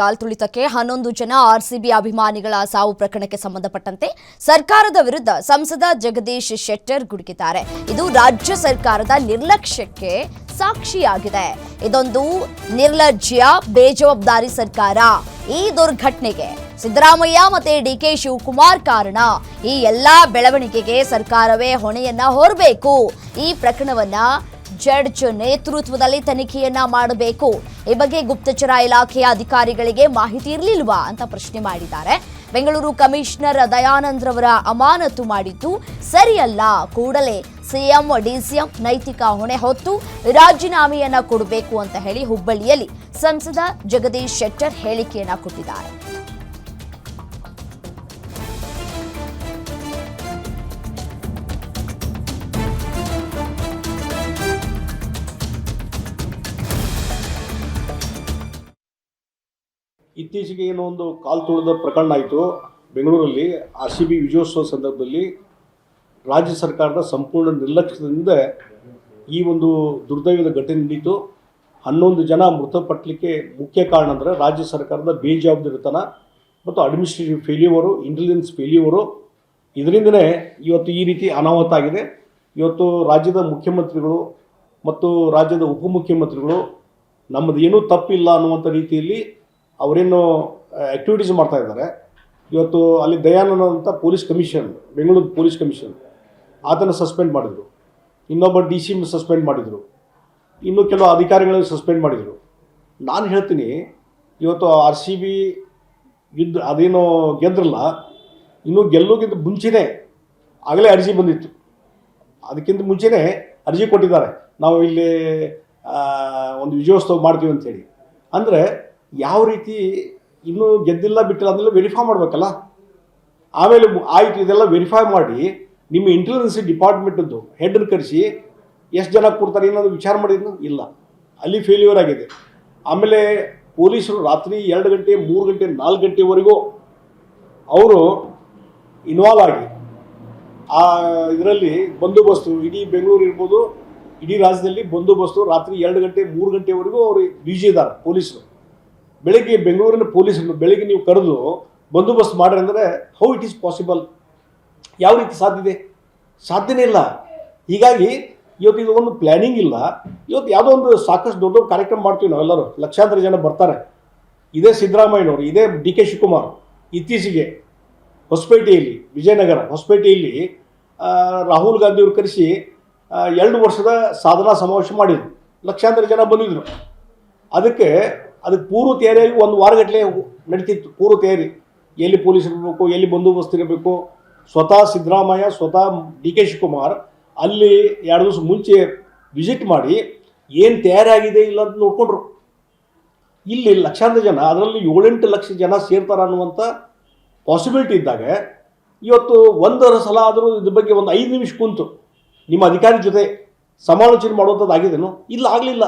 ಕಾಲ್ತುಳಿತಕ್ಕೆ ಹನ್ನೊಂದು ಜನ ಆರ್ಸಿಬಿ ಅಭಿಮಾನಿಗಳ ಸಾವು ಪ್ರಕರಣಕ್ಕೆ ಸಂಬಂಧಪಟ್ಟಂತೆ ಸರ್ಕಾರದ ವಿರುದ್ಧ ಸಂಸದ ಜಗದೀಶ್ ಶೆಟ್ಟರ್ ಗುಡುಗಿದ್ದಾರೆ. ಇದು ರಾಜ್ಯ ಸರ್ಕಾರದ ನಿರ್ಲಕ್ಷ್ಯಕ್ಕೆ ಸಾಕ್ಷಿಯಾಗಿದೆ. ಇದೊಂದು ನಿರ್ಲಜ್ಯ, ಬೇಜವಾಬ್ದಾರಿ ಸರ್ಕಾರ. ಈ ದುರ್ಘಟನೆಗೆ ಸಿದ್ದರಾಮಯ್ಯ ಮತ್ತೆ ಡಿ ಕೆ ಶಿವಕುಮಾರ್ ಕಾರಣ. ಈ ಎಲ್ಲಾ ಬೆಳವಣಿಗೆಗೆ ಸರ್ಕಾರವೇ ಹೊಣೆಯನ್ನ ಹೊರಬೇಕು. ಈ ಪ್ರಕರಣವನ್ನ ಜಡ್ಜ್ ನೇತೃತ್ವದಲ್ಲಿ ತನಿಖೆಯನ್ನ ಮಾಡಬೇಕು. ಈ ಬಗ್ಗೆ ಗುಪ್ತಚರ ಇಲಾಖೆಯ ಅಧಿಕಾರಿಗಳಿಗೆ ಮಾಹಿತಿ ಇರಲಿಲ್ವಾ ಅಂತ ಪ್ರಶ್ನೆ ಮಾಡಿದ್ದಾರೆ. ಬೆಂಗಳೂರು ಕಮಿಷನರ್ ದಯಾನಂದ್ರವರ ಅಮಾನತು ಮಾಡಿದ್ದು ಸರಿಯಲ್ಲ. ಕೂಡಲೇ ಸಿಎಂ, ಡಿಸಿಎಂ ನೈತಿಕ ಹೊಣೆ ಹೊತ್ತು ರಾಜೀನಾಮೆಯನ್ನ ಕೊಡಬೇಕು ಅಂತ ಹೇಳಿ ಹುಬ್ಬಳ್ಳಿಯಲ್ಲಿ ಸಂಸದ ಜಗದೀಶ್ ಶೆಟ್ಟರ್ ಹೇಳಿಕೆಯನ್ನ ಕೊಟ್ಟಿದ್ದಾರೆ. ಇತ್ತೀಚೆಗೆ ಏನೋ ಒಂದು ಕಾಲು ತುಳಿದ ಪ್ರಕರಣ ಆಯಿತು. ಬೆಂಗಳೂರಲ್ಲಿ ಆರ್ ಸಿ ಬಿ ವಿಜಯೋತ್ಸವ ಸಂದರ್ಭದಲ್ಲಿ ರಾಜ್ಯ ಸರ್ಕಾರದ ಸಂಪೂರ್ಣ ನಿರ್ಲಕ್ಷ್ಯದಿಂದ ಈ ಒಂದು ದುರ್ದೈವದ ಘಟನೆ ನಡೀತು. ಹನ್ನೊಂದು ಜನ ಮೃತಪಟ್ಟಲಿಕ್ಕೆ ಮುಖ್ಯ ಕಾರಣ ಅಂದರೆ ರಾಜ್ಯ ಸರ್ಕಾರದ ಬೇಜವಾಬ್ದಾರಿತನ ಮತ್ತು ಅಡ್ಮಿನಿಸ್ಟ್ರೇಟಿವ್ ಫೇಲ್ಯೂವರು ಇಂಟೆಲಿಜೆನ್ಸ್ ಫೇಲ್ಯೂವರು ಇದರಿಂದನೇ ಇವತ್ತು ಈ ರೀತಿ ಅನಾಹುತ ಆಗಿದೆ. ಇವತ್ತು ರಾಜ್ಯದ ಮುಖ್ಯಮಂತ್ರಿಗಳು ಮತ್ತು ರಾಜ್ಯದ ಉಪಮುಖ್ಯಮಂತ್ರಿಗಳು ನಮ್ಮದು ಏನೂ ತಪ್ಪಿಲ್ಲ ಅನ್ನುವಂಥ ರೀತಿಯಲ್ಲಿ ಅವರೇನು ಆ್ಯಕ್ಟಿವಿಟೀಸ್ ಮಾಡ್ತಾ ಇದ್ದಾರೆ. ಇವತ್ತು ಅಲ್ಲಿ ದಯಾನಂದ ಅಂತ police commission Bengaluru police commission ಆತನ ಸಸ್ಪೆಂಡ್ ಮಾಡಿದರು. ಇನ್ನೊಬ್ಬ ಡಿ ಸಿ ಸಸ್ಪೆಂಡ್ ಮಾಡಿದರು. ಇನ್ನೂ ಕೆಲವು ಅಧಿಕಾರಿಗಳನ್ನು ಸಸ್ಪೆಂಡ್ ಮಾಡಿದರು. ನಾನು ಹೇಳ್ತೀನಿ, ಇವತ್ತು ಆರ್ ಸಿ ಬಿ ಯುದ್ಧ ಅದೇನೋ ಗೆದ್ರಲ್ಲ, ಇನ್ನೂ ಗೆಲ್ಲೋಕ್ಕಿಂತ ಮುಂಚೆನೇ ಆಗಲೇ ಅರ್ಜಿ ಬಂದಿತ್ತು. ಅದಕ್ಕಿಂತ ಮುಂಚೆನೇ ಅರ್ಜಿ ಕೊಟ್ಟಿದ್ದಾರೆ. ನಾವು ಇಲ್ಲಿ ಒಂದು ವಿಜಯೋತ್ಸವ ಮಾಡ್ತೀವಿ ಅಂತೇಳಿ. ಅಂದರೆ ಯಾವ ರೀತಿ ಇನ್ನೂ ಗೆದ್ದಿಲ್ಲ, ಬಿಟ್ಟಿಲ್ಲ ಅಂದ್ರೆ ವೆರಿಫೈ ಮಾಡಬೇಕಲ್ಲ? ಆಮೇಲೆ ಆಯಿತು, ಇದೆಲ್ಲ ವೆರಿಫೈ ಮಾಡಿ ನಿಮ್ಮ ಇಂಟೆಲಿಜೆನ್ಸ್ ಡಿಪಾರ್ಟ್ಮೆಂಟದ್ದು ಹೆಡ್ನ ಕರೆಸಿ, ಎಷ್ಟು ಜನ ಕೊಡ್ತಾರೆ ಏನಾದರೂ ವಿಚಾರ ಮಾಡಿದ್ರು ಇಲ್ಲ. ಅಲ್ಲಿ ಫೇಲ್ಯೂರ್ ಆಗಿದೆ. ಆಮೇಲೆ ಪೊಲೀಸರು ರಾತ್ರಿ ಎರಡು ಗಂಟೆ, ಮೂರು ಗಂಟೆ, ನಾಲ್ಕು ಗಂಟೆವರೆಗೂ ಅವರು ಇನ್ವಾಲ್ವ್ ಆಗಿ, ಆ ಇದರಲ್ಲಿ ಬಂದೋಬಸ್ತು ಇಡೀ ಬೆಂಗಳೂರು ಇರ್ಬೋದು, ಇಡೀ ರಾಜ್ಯದಲ್ಲಿ ಬಂದೋಬಸ್ತು ರಾತ್ರಿ ಎರಡು ಗಂಟೆ, ಮೂರು ಗಂಟೆವರೆಗೂ ಅವರು ಬ್ಯುಸಿ ಇದ್ದಾರೆ, ಪೊಲೀಸರು. ಬೆಳಗ್ಗೆ ಬೆಂಗಳೂರಿನ ಪೊಲೀಸರು ಬೆಳಿಗ್ಗೆ ನೀವು ಕರೆದು ಬಂದೋಬಸ್ತ್ ಮಾಡ್ರಿ ಅಂದರೆ ಹೌ ಇಟ್ ಈಸ್ ಪಾಸಿಬಲ್ ಯಾವ ರೀತಿ ಸಾಧ್ಯತೆ ಸಾಧ್ಯನೇ ಇಲ್ಲ. ಹೀಗಾಗಿ ಇವತ್ತು ಇದು ಒಂದು ಪ್ಲ್ಯಾನಿಂಗ್ ಇಲ್ಲ. ಇವತ್ತು ಯಾವುದೋ ಒಂದು ಸಾಕಷ್ಟು ದೊಡ್ಡ ದೊಡ್ಡ ಕಾರ್ಯಕ್ರಮ ಮಾಡ್ತೀವಿ ನಾವೆಲ್ಲರೂ. ಲಕ್ಷಾಂತರ ಜನ ಬರ್ತಾರೆ. ಇದೇ ಸಿದ್ದರಾಮಯ್ಯನವರು, ಇದೇ ಡಿ ಕೆ ಶಿವಕುಮಾರ್ ಇತ್ತೀಚೆಗೆ ಹೊಸಪೇಟೆಯಲ್ಲಿ, ವಿಜಯನಗರ ಹೊಸಪೇಟೆಯಲ್ಲಿ ರಾಹುಲ್ ಗಾಂಧಿಯವರು ಕರೆಸಿ ಎರಡು ವರ್ಷದ ಸಾಧನಾ ಸಮಾವೇಶ ಮಾಡಿದರು. ಲಕ್ಷಾಂತರ ಜನ ಬಂದಿದ್ದರು ಅದಕ್ಕೆ ಅದಕ್ಕೆ ಪೂರ್ವ ತಯಾರಿಯಾಗಿ ಒಂದು ವಾರಗಟ್ಟಲೆ ನಡೀತಿತ್ತು, ಪೂರ್ವ ತಯಾರಿ ಎಲ್ಲಿ ಪೊಲೀಸ್ ಇರಬೇಕು, ಎಲ್ಲಿ ಬಂದೋಬಸ್ತ್ ಇರಬೇಕು, ಸ್ವತಃ ಸಿದ್ದರಾಮಯ್ಯ, ಸ್ವತಃ ಡಿ ಕೆ ಶಿವಕುಮಾರ್, ಅಲ್ಲಿ ಎರಡು ದಿವಸ ಮುಂಚೆ ವಿಸಿಟ್ ಮಾಡಿ ಏನು ತಯಾರಾಗಿದೆ ಇಲ್ಲ ಅಂತ ನೋಡಿಕೊಂಡ್ರು. ಇಲ್ಲಿ ಲಕ್ಷಾಂತರ ಜನ, ಅದರಲ್ಲಿ ಏಳೆಂಟು ಲಕ್ಷ ಜನ ಸೇರ್ತಾರೆ ಅನ್ನುವಂಥ ಪಾಸಿಬಿಲಿಟಿ ಇದ್ದಾಗ ಇವತ್ತು ಒಂದರ ಸಲ ಆದರೂ ಇದ್ರ ಬಗ್ಗೆ ಒಂದು ಐದು ನಿಮಿಷ ಕುಂತು ನಿಮ್ಮ ಅಧಿಕಾರಿ ಜೊತೆ ಸಮಾಲೋಚನೆ ಮಾಡುವಂಥದ್ದು ಆಗಿದೆನೋ ಇಲ್ಲ, ಆಗಲಿಲ್ಲ.